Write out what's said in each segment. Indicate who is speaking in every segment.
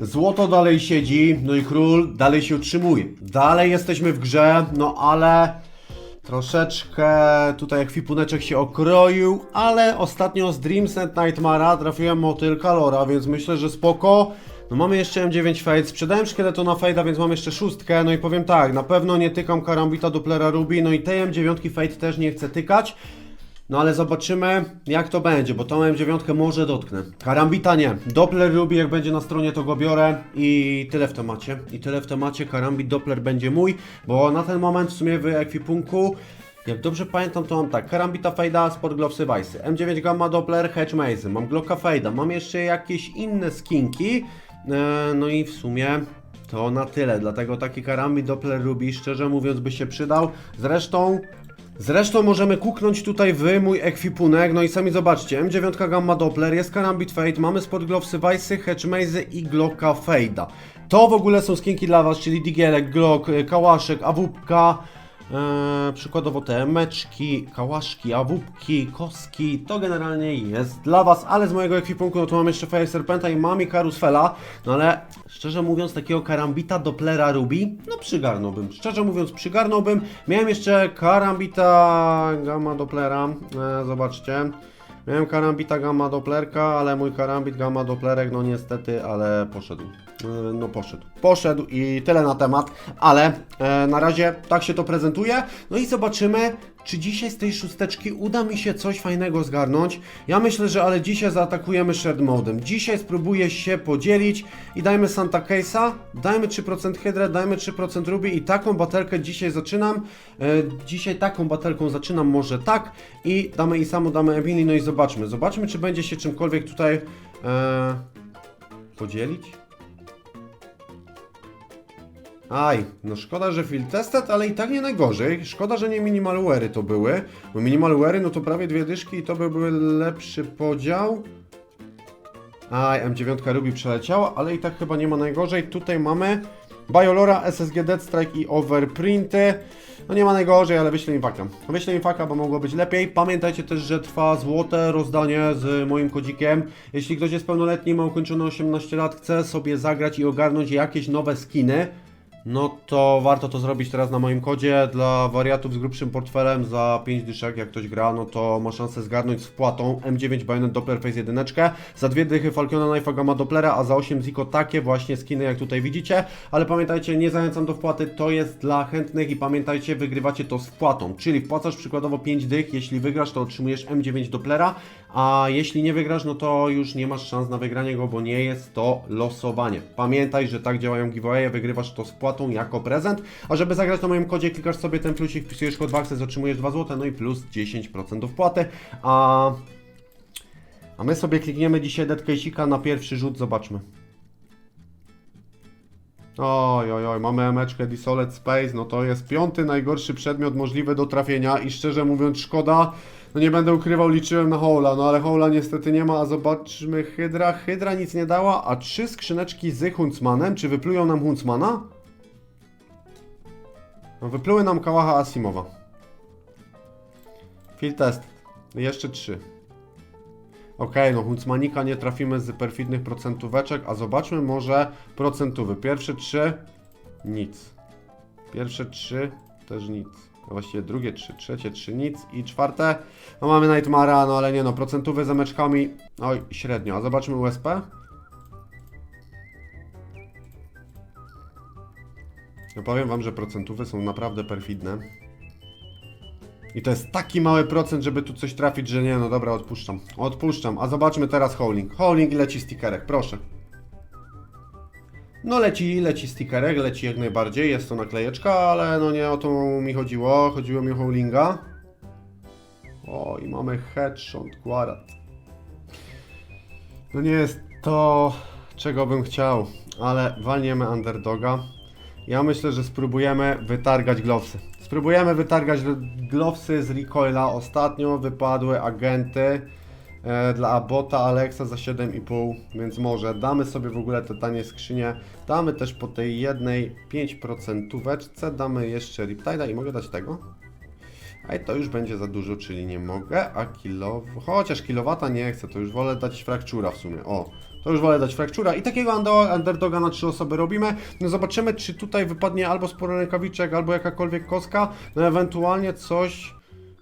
Speaker 1: Złoto dalej siedzi, no i król dalej się utrzymuje. Dalej jesteśmy w grze, no ale troszeczkę tutaj ekwipuneczek się okroił, ale ostatnio z Dreams and Nightmara trafiłem motylka Lora, więc myślę, że spoko. No mamy jeszcze M9 Fade, sprzedałem szkieletona Fade'a, więc mam jeszcze szóstkę, no i powiem tak, na pewno nie tykam Karambita Dopplera Ruby, no i tej M9 Fade też nie chcę tykać. No ale zobaczymy jak to będzie, bo tą M9 może dotknę. Karambita nie. Doppler Ruby jak będzie na stronie to go biorę i tyle w temacie. I tyle w temacie. Karambit Doppler będzie mój, bo na ten moment w sumie w ekwipunku jak dobrze pamiętam, to mam tak, Karambita Fejda, Sport Glovesy Vice'y, M9 Gamma Doppler, Hedge Maze, mam Glocka Fejda, mam jeszcze jakieś inne skinki, e, no i w sumie to na tyle, dlatego taki Karambit Doppler Ruby, szczerze mówiąc, by się przydał. Zresztą Zresztą możemy kuknąć tutaj w mój ekwipunek, no i sami zobaczcie, M9 Gamma Doppler, jest Karambit Fade, mamy Sport Glovesy Vice'y, Hedge Maze i Glocka Fade'a. To w ogóle są skinki dla Was, czyli Digielek, Glock, Kałaszek, AWP, e, przykładowo te meczki, kałaszki, awupki, koski, to generalnie jest dla Was, ale z mojego ekwipunku no to mam jeszcze Fire Serpenta i mam i Karusfela, no ale szczerze mówiąc takiego Karambita Dopplera Ruby, no przygarnąłbym, szczerze mówiąc przygarnąłbym, miałem jeszcze Karambita Gamma Dopplera, e, zobaczcie, Miałem karambita gamma doplerka, ale mój karambit gamma doplerek, no niestety, ale poszedł. Yy, No poszedł. Poszedł i tyle na temat, ale e, na razie tak się to prezentuje. No i zobaczymy, czy dzisiaj z tej szósteczki uda mi się coś fajnego zgarnąć. Ja myślę, że ale dzisiaj zaatakujemy shared modem. Dzisiaj spróbuję się podzielić i dajmy Santa Case'a, dajmy 3% Hydrę, dajmy 3% Ruby i taką batelkę dzisiaj zaczynam. E, dzisiaj taką batelką zaczynam może tak i damy i samo damy Emily, no i zobaczmy. Zobaczmy, czy będzie się czymkolwiek tutaj e, podzielić. Aj, no szkoda, że field tested, ale i tak nie najgorzej. Szkoda, że nie minimalware'y to były, bo minimalware'y no to prawie dwie dyszki i to by lepszy podział. Aj, M9 Ruby przeleciała, ale i tak chyba nie ma najgorzej. Tutaj mamy Biolora, SSG Dead Strike i Overprinty. No nie ma najgorzej, ale wyślę im faka. Wyślę im faka, bo mogło być lepiej. Pamiętajcie też, że trwa złote rozdanie z moim kodzikiem. Jeśli ktoś jest pełnoletni, ma ukończone 18 lat, chce sobie zagrać i ogarnąć jakieś nowe skiny, no to warto to zrobić teraz na moim kodzie. Dla wariatów z grubszym portfelem za 5 dyszek, jak ktoś gra, no to ma szansę zgarnąć z wpłatą M9 Bayonet Doppler Face 1, za dwie dychy Falcona Knife'a Gamma Dopplera, a za 8 Zico takie właśnie skiny jak tutaj widzicie. Ale pamiętajcie, nie zachęcam do wpłaty, to jest dla chętnych i pamiętajcie, wygrywacie to z wpłatą. Czyli wpłacasz przykładowo 5 dych, jeśli wygrasz, to otrzymujesz M9 Dopplera, a jeśli nie wygrasz, no to już nie masz szans na wygranie go, bo nie jest to losowanie. Pamiętaj, że tak działają giveawaye, wygrywasz to z płatą jako prezent, a żeby zagrać na moim kodzie, klikasz sobie ten plusik, wpisujesz kod Access, otrzymujesz 2 zł, no i plus 10% do wpłaty, a... A my sobie klikniemy dzisiaj Dead Case'ika na pierwszy rzut, zobaczmy. Oj, oj, oj, mamy emeczkę Desolate Space, no to jest piąty najgorszy przedmiot możliwy do trafienia i szczerze mówiąc szkoda, no nie będę ukrywał, liczyłem na Hola, no ale Hola niestety nie ma, a zobaczmy Hydra, Hydra nic nie dała, a trzy skrzyneczki z Huntsmanem, czy wyplują nam Huntsmana? No wypluły nam Kałacha Asimowa. Field test, jeszcze trzy. Okej, no Huntsmanika nie trafimy z perfidnych procentóweczek, a zobaczmy może procentówy. Pierwsze trzy, nic. Pierwsze trzy, też nic. A właściwie drugie trzy, trzecie trzy, nic. I czwarte, no mamy Nightmara, no ale nie no, procentówy z meczkami, oj, średnio. A zobaczmy USP. No powiem wam, że procentówy są naprawdę perfidne. I to jest taki mały procent, żeby tu coś trafić, że nie, no dobra, odpuszczam. Odpuszczam. A zobaczmy teraz. Howling i leci stickerek, proszę. No leci, leci stickerek, leci jak najbardziej, jest to naklejeczka, ale no nie o to mi chodziło, chodziło mi o Howlinga. O, i mamy headshot, Guarat. No nie jest to, czego bym chciał, ale walniemy underdoga. Ja myślę, że spróbujemy wytargać glowsy. Spróbujemy wytargać glowsy z recoila. Ostatnio wypadły agenty e, dla Abota Alexa za 7,5, więc może damy sobie w ogóle te tanie skrzynie. Damy też po tej jednej 5% weczce, damy jeszcze Riptide'a i mogę dać tego? I to już będzie za dużo, czyli nie mogę, a kilow... Chociaż kilowata nie chcę, to już wolę dać frakczura w sumie. O, to już wolę dać fraktura. I takiego underdoga na trzy osoby robimy. No zobaczymy, czy tutaj wypadnie albo sporo rękawiczek, albo jakakolwiek koska, no ewentualnie coś...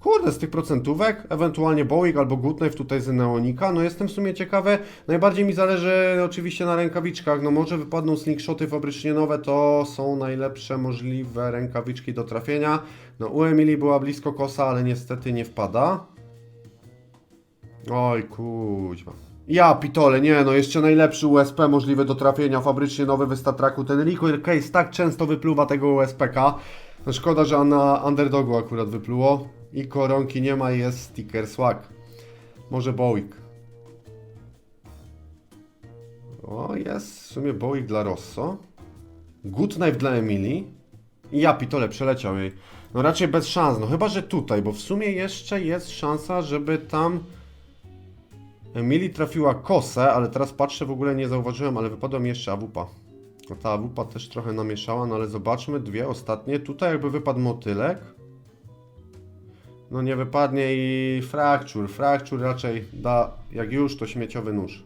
Speaker 1: Kurde, z tych procentówek, ewentualnie Boeing albo Good Knife tutaj z Neonika, no jestem w sumie ciekawy. Najbardziej mi zależy oczywiście na rękawiczkach, no może wypadną slingshoty fabrycznie nowe, to są najlepsze możliwe rękawiczki do trafienia. No u Emilii była blisko kosa, ale niestety nie wpada. Oj kuźwa. Ja pitole, nie no, jeszcze najlepszy USP możliwy do trafienia, fabrycznie nowy Wystatraku. Ten recoil case tak często wypluwa tego USPK. No szkoda, że na underdogu akurat wypluło. I koronki nie ma, jest sticker swag. Może Boeing. O, jest w sumie Boeing dla Rosso. Good Knife dla Emilii. I ja pitole przeleciał jej. No raczej bez szans, no chyba, że tutaj, bo w sumie jeszcze jest szansa, żeby tam Emilii trafiła kosę, ale teraz patrzę, w ogóle nie zauważyłem, ale wypadła mi jeszcze awupa. Ta awupa też trochę namieszała, no ale zobaczmy, dwie ostatnie. Tutaj jakby wypadł motylek. No nie wypadnie i frakczur. Frakczur raczej da, jak już, to śmieciowy nóż.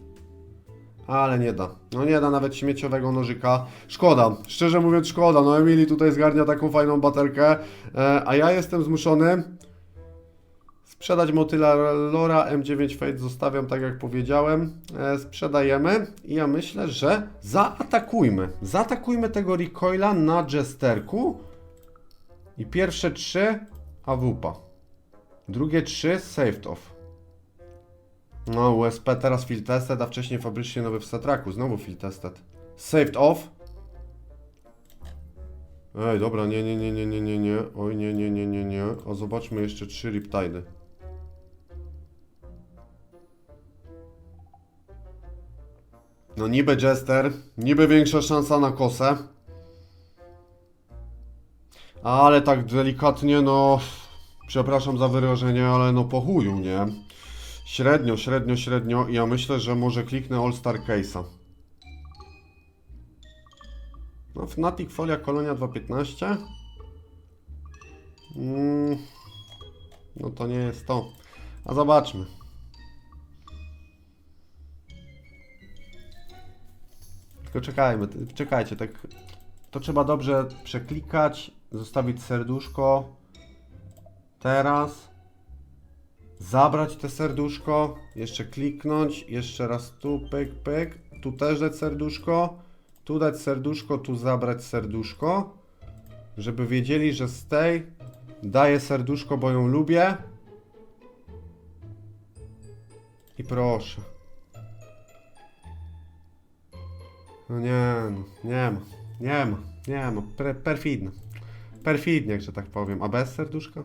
Speaker 1: Ale nie da. No nie da nawet śmieciowego nożyka. Szkoda. Szczerze mówiąc szkoda. No Emily tutaj zgarnia taką fajną baterkę. E, a ja jestem zmuszony sprzedać motyla Lora M9 Fate. Zostawiam tak jak powiedziałem. E, sprzedajemy. I ja myślę, że zaatakujmy. Zaatakujmy tego recoila na Jesterku. I pierwsze trzy AWP. Drugie trzy saved off. No, USP teraz field tested, a wcześniej fabrycznie nowy w Statraku. Znowu field tested. Saved off. Ej, dobra, nie, nie, nie, nie, nie, nie, nie. Oj, nie, nie, nie, nie, nie. A zobaczmy jeszcze trzy Riptidy. No niby Jester, niby większa szansa na kosę. Ale tak delikatnie, no... Przepraszam za wyrażenie, ale no po chuju, nie? Średnio, średnio, średnio ja myślę, że może kliknę All Star Case'a. No, Fnatic Folia Kolonia 2.15. Mm, no to nie jest to. A zobaczmy. Tylko czekajmy, czekajcie, tak. To trzeba dobrze przeklikać, zostawić serduszko. Teraz. Zabrać te serduszko, jeszcze kliknąć, jeszcze raz tu, pyk, pyk, tu też dać serduszko, tu dać serduszko, tu zabrać serduszko, żeby wiedzieli, że z tej daję serduszko, bo ją lubię. I proszę. No nie, no, nie ma, nie ma, nie ma, Pre, perfidne, perfidnie, że tak powiem, a bez serduszka?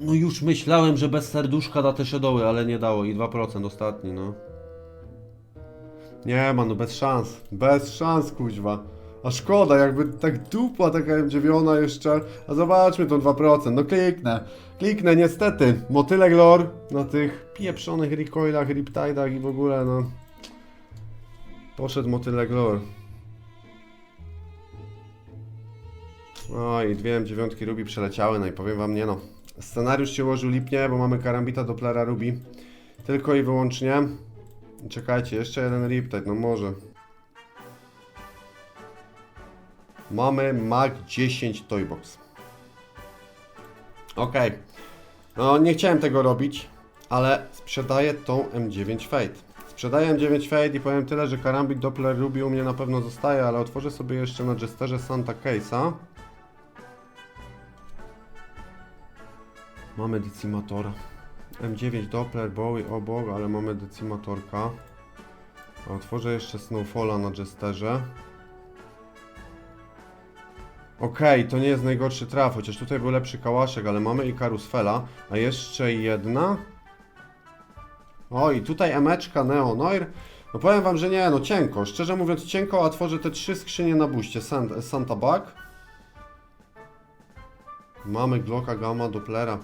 Speaker 1: No już myślałem, że bez serduszka da te shadowy, ale nie dało i 2% ostatni, no. Nie ma, no bez szans. Bez szans, kuźwa. A szkoda, jakby tak dupła taka M9 jeszcze. A zobaczmy tą 2%. No kliknę. Kliknę, niestety. Motylek lore na tych pieprzonych recoilach, riptidach i w ogóle, no. Poszedł motylek lore. Oj, dwie M9 Ruby przeleciały, no i powiem wam nie no. Scenariusz się ułożył lipnie, bo mamy karambita Dopplera Ruby. Tylko i wyłącznie. Czekajcie, jeszcze jeden Riptide, no może. Mamy Mag 10 Toybox. Okej. No nie chciałem tego robić, ale sprzedaję tą M9 Fate. Sprzedaję M9 Fate i powiem tyle, że karambit Doppler Ruby u mnie na pewno zostaje, ale otworzę sobie jeszcze na Jesterze Santa Case'a. Mamy decimatora. M9 Doppler, Bowie obok, ale mamy decimatorka. Otworzę jeszcze Snowfalla na Jesterze. Okej, to nie jest najgorszy traf, chociaż tutaj był lepszy kałaszek, ale mamy Icarus Fela. A jeszcze jedna. O, i tutaj emeczka Neonoir. No powiem wam, że nie, no cienko. Szczerze mówiąc cienko, a tworzę te trzy skrzynie na buście. Sant- Santa Bug. Mamy Glocka, Gamma, Dopplera.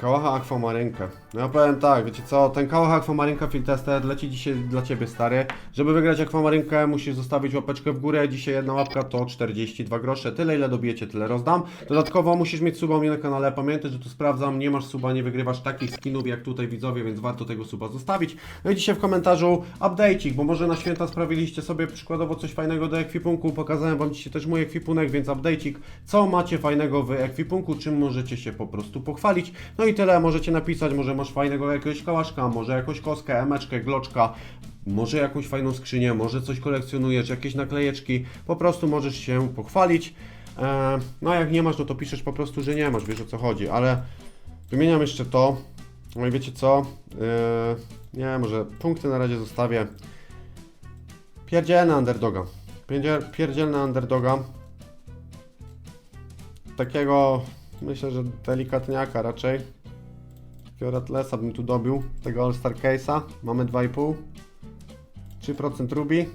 Speaker 1: Kałacha Aquamarynkę. No ja powiem tak, wiecie co, ten Kałacha Aquamarynka Field Tested leci dzisiaj dla Ciebie, stary. Żeby wygrać Aquamarynkę, musisz zostawić łapeczkę w górę. Dzisiaj jedna łapka to 42 grosze. Tyle, ile dobijecie, tyle rozdam. Dodatkowo musisz mieć suba u mnie na kanale. Pamiętaj, że tu sprawdzam, nie masz suba, nie wygrywasz takich skinów jak tutaj widzowie, więc warto tego suba zostawić. No i dzisiaj w komentarzu update'ik, bo może na święta sprawiliście sobie przykładowo coś fajnego do ekwipunku. Pokazałem Wam dzisiaj też mój ekwipunek, więc update'ik. Co macie fajnego w ekwipunku, czym możecie się po prostu pochwalić. No i tyle, możecie napisać, może masz fajnego jakiegoś kałaszka, może jakąś kostkę, emeczkę, gloczka, może jakąś fajną skrzynię, może coś kolekcjonujesz, jakieś naklejeczki, po prostu możesz się pochwalić. E, no a jak nie masz, no to piszesz po prostu, że nie masz, wiesz o co chodzi, ale wymieniam jeszcze to. No i wiecie co? E, nie, może punkty na razie zostawię. Pierdzielna underdoga. Pierdziel, pierdzielna underdoga. Takiego, myślę, że delikatniaka raczej. Takiego Ratlesa bym tu dobił. Tego All-Star Case'a. Mamy 2,5. 3% Ruby.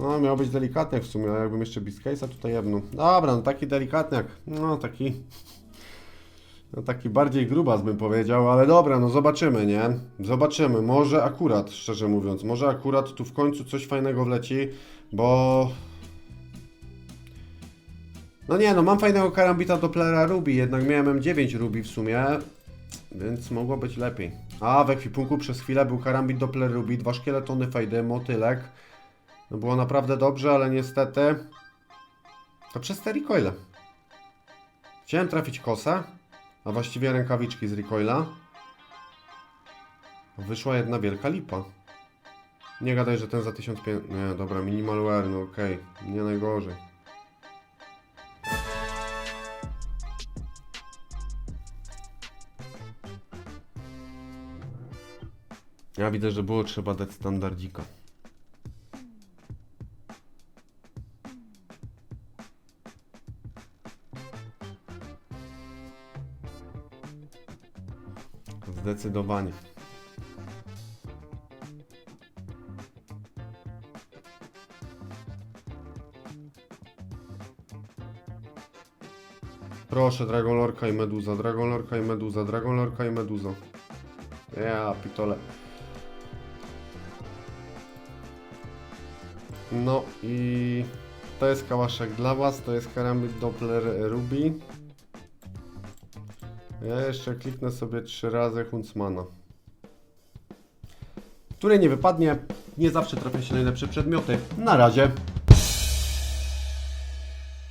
Speaker 1: No, miał być delikatniak w sumie, ale jakbym jeszcze Beast Case'a tutaj jebnął. Dobra, no taki delikatniak. No, taki... No taki bardziej grubas bym powiedział, ale dobra, no zobaczymy, nie? Zobaczymy, może akurat, szczerze mówiąc, może akurat tu w końcu coś fajnego wleci, bo... No nie, no mam fajnego karambita Dopplera Ruby, jednak miałem M9 Ruby w sumie, więc mogło być lepiej. A, w ekwipunku przez chwilę był karambit Doppler Ruby, dwa szkieletony fejdy, motylek. No było naprawdę dobrze, ale niestety... To przez te recoile. Chciałem trafić kosę, a właściwie rękawiczki z recoila. Wyszła jedna wielka lipa. Nie gadaj, że ten za 1500... Nie, dobra, minimal wear, no okej, nie najgorzej. Ja widzę, że było trzeba dać standardzika. Zdecydowanie. Proszę, Dragon Lorka i Meduza, Dragon Lorka i Meduza, Dragon Lorka i Meduza. Ja, pitole. No i to jest kałaszek dla Was, to jest karambit Doppler Ruby. Ja jeszcze kliknę sobie trzy razy Huntsmana. Który nie wypadnie, nie zawsze trafia się najlepsze przedmioty. Na razie.